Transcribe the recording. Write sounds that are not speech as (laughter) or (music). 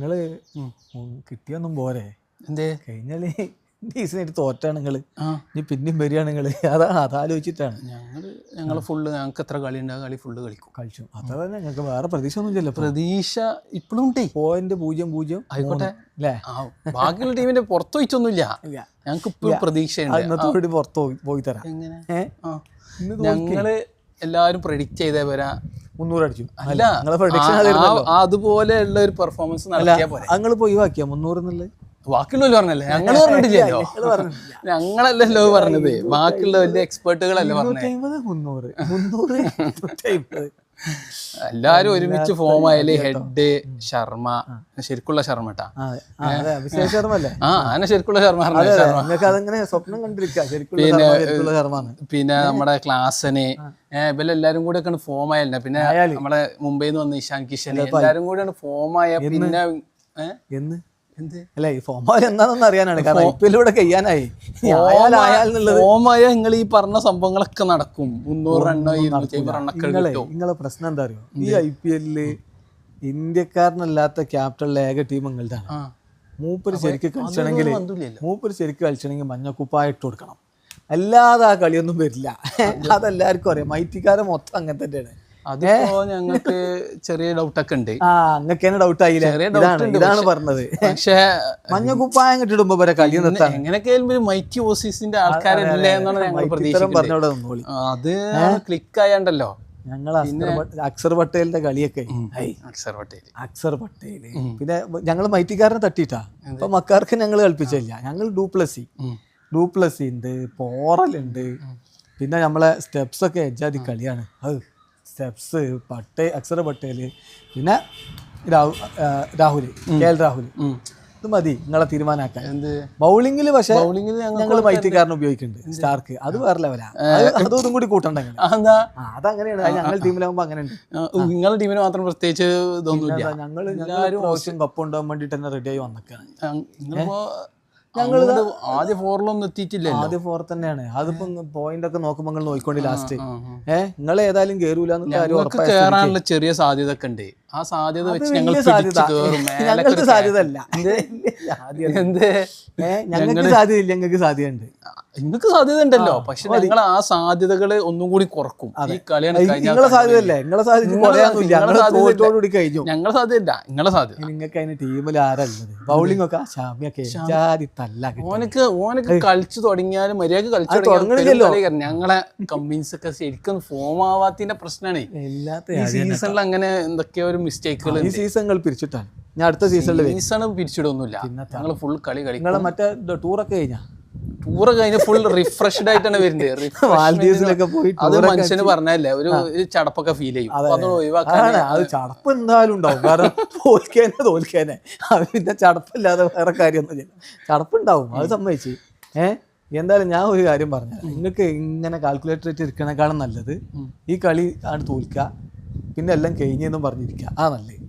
നിങ്ങൾ കിട്ടിയൊന്നും പോരെ. എന്തേ? കഴിഞ്ഞാൽ ഡീസനായിട്ട് തോറ്റാണ് നിങ്ങൾ. ആ. ഇനി പിന്നെയും വരികയാണ് നിങ്ങൾ. അതാ അതാലോചിച്ചിട്ടാണ്. ഞങ്ങൾ ഞങ്ങൾ ഫുള്ള് ഞങ്ങൾക്ക് എത്ര കളി ഉണ്ട് ആ കളി ഫുള്ള് കളിക്കും. കളിച്ചു. തന്നെ ഞങ്ങൾക്ക് വേറെ പ്രതീക്ഷ ഒന്നും ഇല്ലല്ലോ പ്രതീക്ഷ ഇപ്പോഴും ഉണ്ട്. പോയിന്റ് പൂജ്യം പൂജ്യം ആയിക്കോട്ടെ. അല്ലേ? ബാക്കിയുള്ള ടീമിന്റെ പുറത്തു വെച്ചൊന്നുമില്ല ഇല്ല. ഞങ്ങൾക്ക് ഇപ്പോഴും പ്രതീക്ഷയുണ്ട്. ഇന്നത്തെ കൂടി പുറത്ത് പോയി തരാം. എങ്ങനെ? ഞങ്ങൾ എല്ലാരും പ്രഡിക്റ്റ് ചെയ്തേ വരാ. മുന്നൂറ് അടിച്ചു അല്ല ആ- അതുപോലെയുള്ള ഒരു പെർഫോമൻസ് പോരെ. പോയി വാക്കിയാ മുന്നൂറ് എന്നുള്ളത് ബാക്കിയുള്ളവർ പറഞ്ഞല്ലേ? ഞങ്ങൾ പറഞ്ഞിട്ടില്ലല്ലോ. ഞങ്ങളല്ലല്ലോ പറഞ്ഞത്? ബാക്കിയുള്ള വലിയ എക്സ്പേർട്ടുകളല്ലേ പറഞ്ഞത് മുന്നൂറ്. മുന്നൂറ് (laughs) എല്ലാരും ഒരുമിച്ച് ഫോം ആയാൽ ഹെഡ് ശർമ്മ ശരിക്കുള്ള ശർമ്മ അഭിഷേക് ശർമ്മ അല്ലേ ആ അങ്ങനെ ശരിക്കുള്ള ശർമ്മ പിന്നെ അതങ്ങനെ സ്വപ്നം കണ്ടിരിക്കുക ശർമ്മാണ് പിന്നെ നമ്മുടെ ക്ലാസ്സിന് ഇവരെല്ലാരും കൂടെ ഒക്കെ ഫോം ആയല്ലേ? പിന്നെ നമ്മുടെ മുംബൈയിൽ നിന്ന് വന്ന ഇഷാൻ കിഷൻ എല്ലാരും കൂടെയാണ് ഫോം ആയ പിന്നെ എന്ന്? അല്ല ഈ ഫോമായ എന്താണെന്ന് അറിയാനാണ്. കാരണം ഐ പി എല്ലിലൂടെ കഴിയാനായി. എന്നുള്ളത് നിങ്ങൾ ഈ പറഞ്ഞ സംഭവങ്ങളൊക്കെ നടക്കും. മുന്നൂറ് റണ്ണോ ഇരുന്നൂറ്റി റണ്ണൊക്കെ നിങ്ങളെ പ്രശ്നം എന്താ അറിയോ? ഈ ഐ പി എല്ലിൽ ഇന്ത്യക്കാരനല്ലാത്ത ക്യാപ്റ്റനുള്ള ഏക ടീം നിങ്ങളുടെയാണ്. മൂപ്പര് ശരിക്ക് കളിച്ചണമെങ്കിൽ മൂപ്പര് ശരിക്ക് കളിച്ചണമെങ്കിൽ മഞ്ഞക്കുപ്പായ ഇട്ട് കൊടുക്കണം. അല്ലാതെ ആ കളിയൊന്നും വരില്ല. (laughs) അതെല്ലാവർക്കും അറിയാം. മൈറ്റിക്കാരെ മൊത്തം അങ്ങനെ തന്നെയാണ്. അതിപ്പോ ഞങ്ങൾക്ക് ചെറിയ ഡൗട്ടൊക്കെ ഉണ്ട്. ആ അങ്ങക്ക് ഡൗട്ട് ആയില്ല? ഇതാണ് പറഞ്ഞത്. പക്ഷേ മഞ്ഞക്കുപ്പായം കിട്ടിടുമ്പോ വരെ കളി നിർത്താൻ. എങ്ങനെയൊക്കെ മൈറ്റി ഓസീസിന്റെ ആൾക്കാരല്ലേ എന്നാണ് ഞങ്ങൾ പ്രതീക്ഷിക്കുന്നത്. അത് ക്ലിക്ക് ആയാണ്ടല്ലോ. ഞങ്ങൾ അക്സർ പട്ടേ- അക്സർ പട്ടേലിന്റെ കളിയൊക്കെ. അക്സർ പട്ടേൽ അക്സർ പട്ടേൽ. പിന്നെ ഞങ്ങൾ മൈറ്റിക്കാരനെ തട്ടിട്ടാ അപ്പൊ മക്കാർക്ക് ഞങ്ങൾ കളിപ്പിച്ചില്ല. ഞങ്ങൾ ഡൂപ്ലസി. ഡൂപ്ലസി ഉണ്ട് പോറലുണ്ട്. പിന്നെ നമ്മളെ സ്റ്റെപ്സ് ഒക്കെ എജാതി കളിയാണ്. അത് സ്റ്റെപ്സ് പട്ടേ അക്ഷര പട്ടേൽ പിന്നെ രാഹു രാഹുൽ കെ എൽ രാഹുൽ ഇത് മതി നിങ്ങളെ തീരുമാനമാക്കാൻ എന്ത്? ബൗളിംഗിൽ പക്ഷേ ബൗളിംഗിൽ ഞങ്ങൾ മൈറ്റിക്കാരനെ ഉപയോഗിക്കുന്നുണ്ട് സ്റ്റാർക്ക് അത് വേറെ ലെവലാ അത് കൂടി എന്താ? ആ അതങ്ങനെയാണ്. അത് ഞങ്ങൾ ടീമിലാകുമ്പോൾ അങ്ങനെ ഉണ്ട് നിങ്ങളുടെ ടീമിന് മാത്രം പ്രത്യേകിച്ച് ഇതൊന്നുമില്ല. ഞങ്ങൾ എല്ലാവരും പ്രാവശ്യം കപ്പ് കൊണ്ടുപോകാൻ വേണ്ടിട്ട് തന്നെ റെഡി ആയി വന്നേക്കാണ്. അങ്ങോട്ട് ആദ്യ ഫോറിലൊന്നും എത്തിയിട്ടില്ല ആദ്യ ഫോർ തന്നെയാണ്. അതിപ്പോ പോയിന്റ് ഒക്കെ നോക്കുമ്പോൾ നിങ്ങൾ നോക്കിക്കൊണ്ട് ലാസ്റ്റ് ഏഹ് നിങ്ങൾ ഏതായാലും കേറൂല കേറാനുള്ള ചെറിയ സാധ്യത ഒക്കെ ഉണ്ട്. ആ സാധ്യത വെച്ച് ഞങ്ങൾ സാധ്യത. (laughs) ഞങ്ങൾക്ക് സാധ്യത അല്ല (laughs) ഞങ്ങൾക്ക് സാധ്യത ഇല്ല ഞങ്ങൾക്ക് സാധ്യതയുണ്ട്. നിങ്ങൾക്ക് സാധ്യത ഉണ്ടല്ലോ പക്ഷെ നിങ്ങൾ ആ സാധ്യതകൾ ഒന്നും കൂടി കുറക്കും. ഈ കളിയാണ് നിങ്ങളെ സാധ്യത അല്ലേ നിങ്ങളെ സാധ്യത കഴിഞ്ഞു. ഞങ്ങളെ സാധ്യത ഇല്ല നിങ്ങളെ സാധ്യത നിങ്ങൾക്ക് അതിന് ടീമിൽ ആരല്ലത്? ബൗളിംഗ് ഒക്കെ ഷാമിയൊക്കെ. ഓനക്ക് ഓനക്ക് കളിച്ചു തുടങ്ങിയാലും മര്യാദ കളിച്ചു. തുടങ്ങിയാൽ ഞങ്ങളെ കമ്പനീസ് ഒക്കെ ശരിക്കും ഫോം ആവാത്തിന്റെ പ്രശ്നമാണ് ഈ സീസണിൽ അങ്ങനെ എന്തൊക്കെയോ ഒരു മിസ്റ്റേക്കുകൾ ഈ സീസൺ പിരിച്ചിട്ടാണ്. ഞാൻ അടുത്ത സീസണിൽ സീസണും പിരിച്ചിടൊന്നുമില്ല. ഞങ്ങൾ ഫുൾ കളി കളി നിങ്ങളെ മറ്റേ ടൂറൊക്കെ കഴിഞ്ഞാ? ടൂർ കഴിഞ്ഞ് ഫുൾ റിഫ്രഷ്ഡ് ആയിട്ടാണ് വരുന്നത്. (laughs) മാൽദീവ്സിലൊക്കെ പോയി അത് മനുഷ്യന് പറഞ്ഞല്ലേ ഒരു ചടപ്പൊക്കെ ഫീൽ ചെയ്യും. അത്. ഒഴിവാക്കാൻ അത് ചടപ്പ് എന്തായാലും ഉണ്ടാവും. കാരണം തോൽക്കാനെ തോൽക്കാനെ. അത് പിന്നെ ചടപ്പില്ലാതെ വേറെ കാര്യമൊന്നുമില്ല. ചടപ്പുണ്ടാവും. അത് സമ്മതിച്ച്. ഏഹ് എന്തായാലും ഞാൻ ഒരു കാര്യം പറഞ്ഞു നിങ്ങൾക്ക് ഇങ്ങനെ കാൽക്കുലേറ്റർ ആയിട്ട് ഇരിക്കണേക്കാളും നല്ലത് ഈ കളി ആണ് തോൽക്കുക. പിന്നെ എല്ലാം കഴിഞ്ഞെന്നും പറഞ്ഞിരിക്കുക. ആ നല്ലത്